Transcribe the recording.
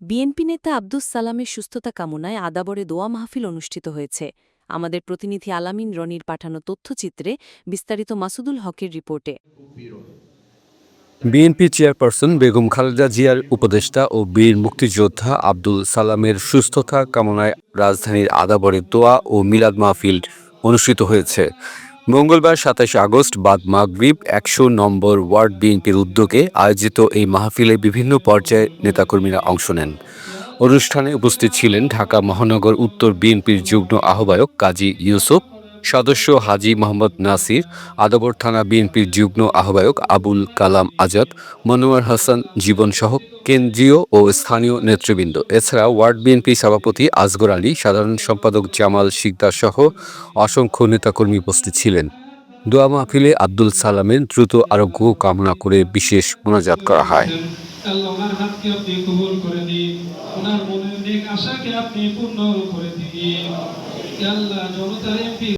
BNP নেতা আব্দুস সালামের সুস্থতা কামনায় আদাবরে দোয়া মাহফিল অনুষ্ঠিত হয়েছে। আমাদের প্রতিনিধি আলামিন রনির পাঠানো তথ্যচিত্রে বিস্তারিত মাসুদুল হকের রিপোর্টে। বিএনপি চেয়ারপারসন বেগম খালেদা জিয়ার উপদেষ্টা ও বীর মুক্তিযোদ্ধা আব্দুল সালামের সুস্থতা কামনায় রাজধানীর আদাবরে দোয়া ও মিলাদ মাহফিল অনুষ্ঠিত হয়েছে। মঙ্গলবার সাতাশে আগস্ট বাদ মাগরীব একশো নম্বর ওয়ার্ড বিএনপির উদ্যোগে আয়োজিত এই মাহফিলে বিভিন্ন পর্যায়ে নেতাকর্মীরা অংশ নেন। অনুষ্ঠানে উপস্থিত ছিলেন ঢাকা মহানগর উত্তর বিএনপির যুগ্ম আহ্বায়ক কাজী ইউসুফ সদস্য হাজি মোহাম্মদ নাসির, আদাবর থানা বিএনপির যুগ্ম আহ্বায়ক আবুল কালাম আজাদ, মনোয়ার হাসান জীবনসহ কেন্দ্রীয় ও স্থানীয় নেতৃবৃন্দ। এছাড়া ওয়ার্ড বিএনপি সভাপতি আসগর আলী, সাধারণ সম্পাদক জামাল শিকদার সহ অসংখ্য নেতাকর্মী উপস্থিত ছিলেন। দোয়া মাহফিলে আব্দুল সালামের দ্রুত আরোগ্য কামনা করে বিশেষ মোনাজাত করা হয়। আশাকে আপনি পূর্ণ করে আল্লাহ, জনতার এমপি